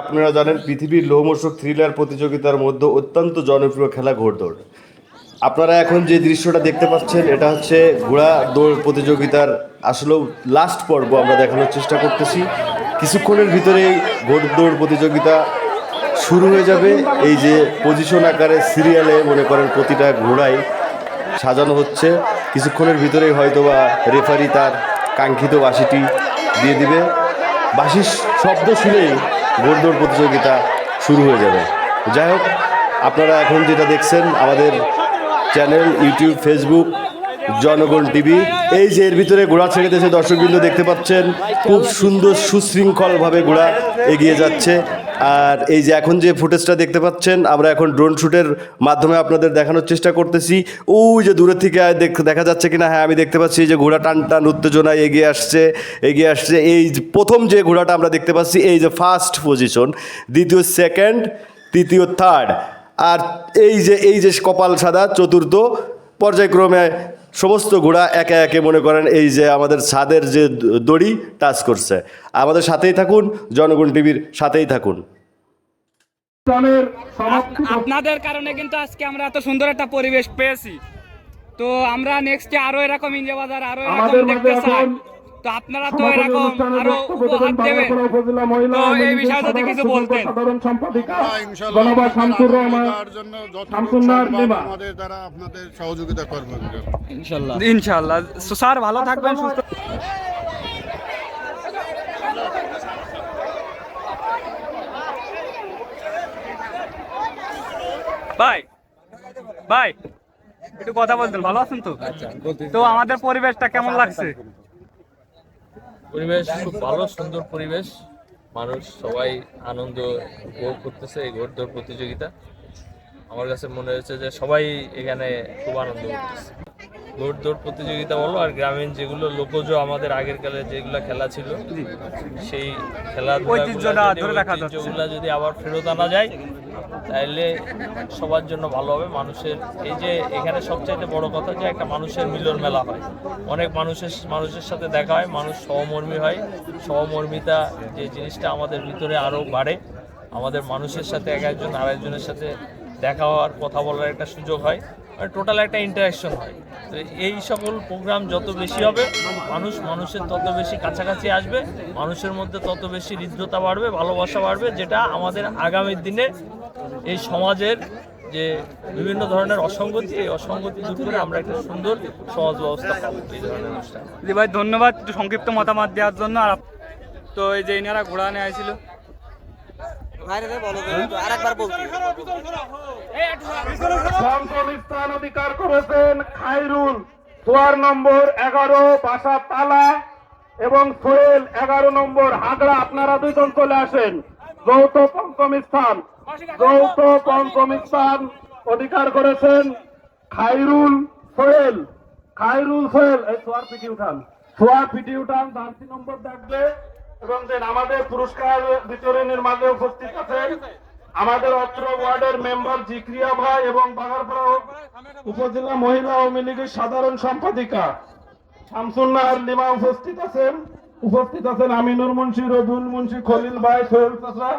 আপনারা জানেন, পৃথিবীর লোমশক থ্রিলার প্রতিযোগিতার মধ্যে অত্যন্ত জনপ্রিয় খেলা ঘোড়দৌড় আপনারা এখন যে দৃশ্যটা দেখতে পাচ্ছেন, এটা হচ্ছে ঘোড়া দৌড় প্রতিযোগিতার আসলেও লাস্ট পর্ব আমরা দেখানোর চেষ্টা করতেছি। কিছুক্ষণের ভিতরেই ঘোড়দৌড় প্রতিযোগিতা শুরু হয়ে যাবে। এই যে পজিশন আকারে সিরিয়ালে মনে করেন প্রতিটা ঘোড়াই সাজানো হচ্ছে। কিছুক্ষণের ভিতরেই হয়তোবা রেফারি তার কাঙ্ক্ষিত বাসিটি দিয়ে দিবে। বাঁশির শব্দ শুনেই গোলদৌড় প্রতিযোগিতা শুরু হয়ে যাবে। যাই হোক, আপনারা এখন যেটা দেখছেন, আমাদের channel, YouTube, Facebook, Janagan TV, এই যে এর ভিতরে ঘোড়া ছেড়ে দেশে দর্শকবৃন্দ, দেখতে পাচ্ছেন, খুব সুন্দর সুশৃঙ্খলভাবে ঘোড়া এগিয়ে যাচ্ছে। আর এই যে এখন যে ফুটেজটা দেখতে পাচ্ছেন, আমরা এখন ড্রোন শ্যুটের মাধ্যমে আপনাদের দেখানোর চেষ্টা করতেছি। ওই যে দূরের থেকে দেখ- যাচ্ছে কিনা? হ্যাঁ আমি দেখতে পাচ্ছি যে ঘোড়া টান টান উত্তেজনায় এগিয়ে আসছে এগিয়ে আসছে। এই প্রথম যে ঘোড়াটা আমরা দেখতে পাচ্ছি, এই যে ফার্স্ট পজিশন দ্বিতীয় সেকেন্ড তৃতীয় থার্ড আর এই যে এই যে কপাল সাদা, চতুর্থ, পর্যায়ক্রমে সমস্ত ঘোড়া একে একে মনে করেন এই যে আমাদের ছাদের যে দড়ি টাচ করছে। আমাদের সাথেই থাকুন জনগণ টিভির সাথেই থাকুন। আপনাদের কারণে কিন্তু আজকে আমরা এত সুন্দর একটা পরিবেশ পেয়েছি। তো আমরা নেক্সটে আরও এরকম ইন্ডিয়া বাজার আরও এরকম দেখতে চাই। তো আপনারা তো এরকম আরও উপহার দেবেন দেবেন। বাংলাপাড়া উপজেলা মহিলা তো এই বিষয়ে যদি কিছু বলতেন। সাধারণ সম্পাদিকা জনাবা শামসুর রহমান তার জন্য যতটুকু শামসুন্নাহার সম্ভব লিমা। আমাদের দ্বারা আপনাদের সহযোগিতা করবেন ইনশাআল্লাহ। তো স্যার ভালো থাকবেন সুস্থ ভাই ভাই একটু কথা বলতেন ভালো আছেন তো? তো আমাদের পরিবেশটা কেমন লাগছে? পরিবেশ খুব ভালো সুন্দর পরিবেশ। মানুষ সবাই আনন্দ উপভোগ করতেছে এই ঘোড়দৌড় প্রতিযোগিতা। আমার কাছে মনে হয়েছে যে সবাই এখানে খুব আনন্দ করতেছে। ঘোড়দৌড় প্রতিযোগিতা বলো আর গ্রামীণ যেগুলো লোকজ আমাদের আগের কালে যেগুলো খেলা ছিল সেই খেলাধুলা যদি আবার ফেরত আনা যায় তাহলে সবার জন্য ভালো হবে। মানুষের, এই যে এখানে সবচাইতে বড় কথা যে একটা মানুষের মিলন মেলা হয়। অনেক মানুষের মানুষের সাথে দেখা হয়, মানুষ সহমর্মী হয়। সহমর্মিতা যে জিনিসটা আমাদের ভিতরে আরও বাড়ে। আমাদের মানুষের সাথে এক একজন আরেকজনের সাথে দেখা হওয়ার, কথা বলার একটা সুযোগ হয়। মানে টোটাল একটা ইন্টারাকশন হয়। তো এই সকল প্রোগ্রাম যত বেশি হবে, মানুষ, মানুষের তত বেশি কাছাকাছি আসবে। মানুষের মধ্যে তত বেশি হৃদ্রতা বাড়বে, ভালোবাসা বাড়বে, যেটা আমাদের আগামী দিনে এই সমাজের যে বিভিন্ন ধরনের অসঙ্গতি এই অসঙ্গতি দূর করে আমরা একটা সুন্দর সমাজ ব্যবস্থা পাবো এই ধরনের অনুষ্ঠান। জি ভাই ধন্যবাদ। একটু সংক্ষিপ্ত মতামত দেওয়ার জন্য। আর তো এই যে ইনারা ঘোড়া নিয়ে আইছিল স্থান অধিকার করেছেন খাইরুল। সোয়ার নম্বর এগারো বাসা তালা এবং সোহেল এগারো নম্বর হাগড়া। আপনারা দুজন চলে আসেন। যৌথ পঞ্চম স্থান। যৌথ পঞ্চম স্থান অধিকার করেছেন খাইরুল সোহেল। খাইরুল সোহেল, এই সোয়ার পিটি উঠান। সোয়ার পিটি উঠান, জার্সি নম্বর দেখবে। এবং আমাদের পুরস্কার বিতরণের মাঝে উপস্থিত আছেন আমাদের অত্র ওয়ার্ডের মেম্বার জিক্রিয়া ভাই এবং বাগারপাড়া উপজেলা মহিলা আওয়ামী লীগের সাধারণ সম্পাদিকা শামসুন্নাহার লিমা উপস্থিত আছেন। উপস্থিত আছেন আমিনুর মুন্সি রবিউল মুন্সি খলিল ভাই সোহেল চাচা।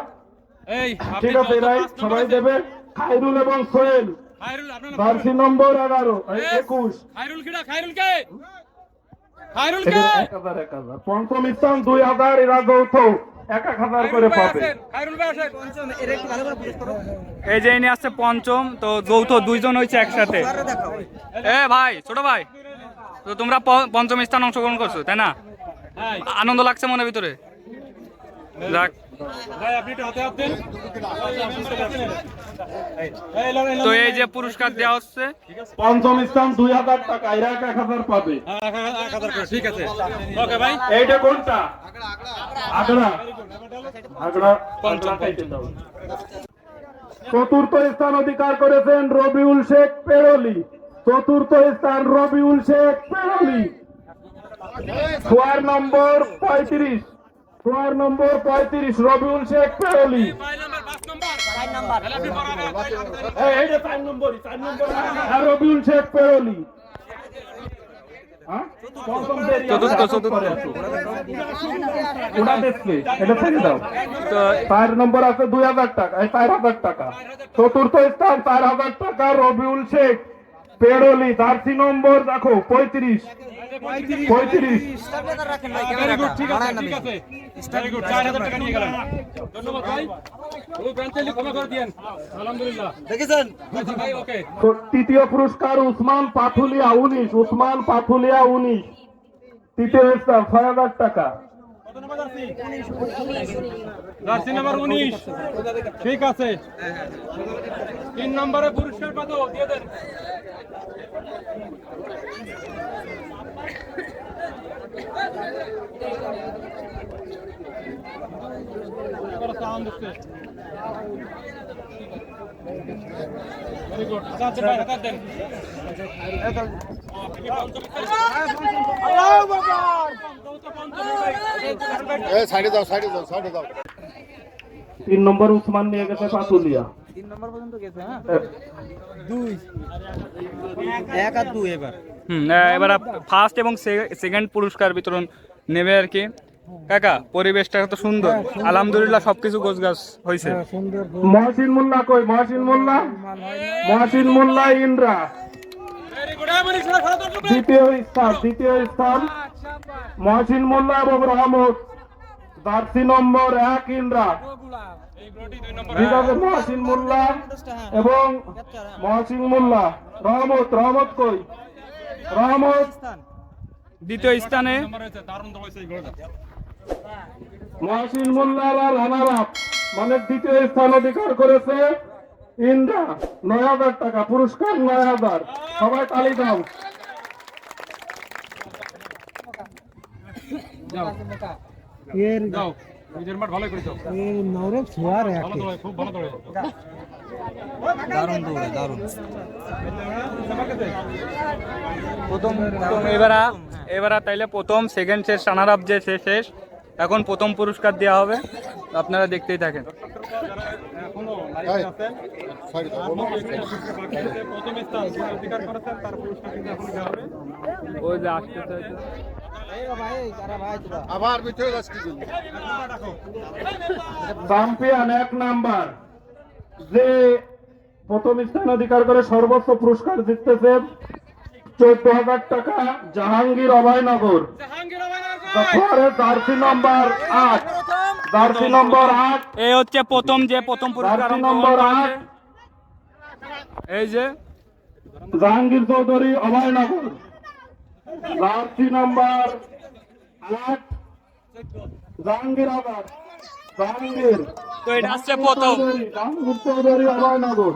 এই ঠিক আছে রাই সবাই দেবে। খাইরুল এবং সোহেল। জার্সি নম্বর এগারো এই একুশ। খাইরুল কিডা খাইরুল কে? খাইরুল এটা এক হাজার পঞ্চম স্থান দুই হাজার এরা যৌথ। এক এক হাজার করে পাবে। খাইরুল ভাই আসেন। এই যে ইনি আসছে পঞ্চম তো যৌথ দুইজন হয়েছে একসাথে। এ ভাই ছোট ভাই তো তোমরা পঞ্চম স্থান অংশগ্রহণ করছ তাই না? আনন্দ লাগছে মনের ভিতরে? যাক। তো এই যে পুরস্কার দেওয়া হচ্ছে। পঞ্চম স্থান দুই হাজার টাকা এরা এক এক হাজার পাবে। ঠিক আছে। ওকে ভাই। এইটা কোনটা? আগড়া আগড়া পঞ্চম। চতুর্থ স্থান অধিকার করেছেন রবিউল শেখ পেরলি। চতুর্থ স্থান রবিউল শেখ পেরলি। সোয়ার নম্বর পঁয়ত্রিশ। সোয়ার নম্বর পঁয়ত্রিশ রবিউল শেখ পেরলি। হ্যাঁ, রবিউল শেখ পেরলি। হ্যাঁ? চার নম্বর আছে দুই হাজার টাকা এই চার হাজার টাকা। চতুর্থ স্থান চার হাজার টাকা রবিউল শেখ। পেড়লি জার্সি নম্বর দেখো পঁয়ত্রিশ। পঁয়ত্রিশ। তৃতীয় পুরস্কার উসমান পাথুলিয়া উনিশ উসমান পাথুলিয়া উনিশ। তৃতীয় স্থান ছয় হাজার টাকা। জার্সি নাম্বার উনিশ। ঠিক আছে। তিন নম্বরে পুরস্কার কত দিয়ে দেন। ভেরি গুড দেন সাইডে দাও সাইডে দাও সাইডে দাও তিন নম্বর উসমান নিয়ে গেছে পাতুলিয়া। হুম এবার ফার্স্ট এবং সেকেন্ড পুরস্কার বিতরণ নেবে আর কি। কাকা পরিবেশটা কত সুন্দর। আলহামদুলিল্লাহ সবকিছু গোছ গাছ হয়েছে মহসিন মোল্লা কই? মহসিন মোল্লা। মহসিন মোল্লা ইন্দ্রা। দ্বিতীয় স্থান দ্বিতীয় স্থান। মহসিন মোল্লা এবং রহমত। জার্সি নম্বর এক ইন্দ্রা। মহসিন মোল্লা এবং মহসিন মোল্লা। রহমত রহমত কই? রহমত। দ্বিতীয় স্থানে মহসিন মোল্লা মানে দ্বিতীয় স্থান অধিকার করেছে ইন্দ্রা। নয় হাজার টাকা পুরস্কার নয় হাজার। সবাই তালি দাও। যাও। নিজের মাঠ ভালো করে যাও ভালো দৌড়ায় খুব ভালো দৌড়ায় প্রথম প্রথম এবারা এবারা তাইলে প্রথম সেকেন্ড শেষ রানার আপ যে সে শেষ এখন প্রথম পুরস্কার দেওয়া হবে। আপনারা দেখতেই থাকেন। আছেন? প্রথম স্থান অধিকার করেছেন তার পুরস্কার কিন্তু এখন দেওয়া হবে। ওই যে আসতেছে আবার ভিতরে চ্যাম্পিয়ন এক নাম্বার। যে প্রথম স্থান অধিকার করে সর্বোচ্চ পুরস্কার জিততেছে চোদ্দ হাজার টাকা জাহাঙ্গীর অভয়নগর। তারপরে জার্সি নম্বর আট। জার্সি নম্বর আট। এই হচ্ছে প্রথম যে প্রথম পুরস্কার নম্বর। আট। এই যে। জাহাঙ্গীর চৌধুরী অভয়নগর। জার্সি নম্বর আট। জাহাঙ্গীর আবার। জাহাঙ্গীর। তো এটা হচ্ছে প্রথম। জাহাঙ্গীর চৌধুরী অভয়নগর।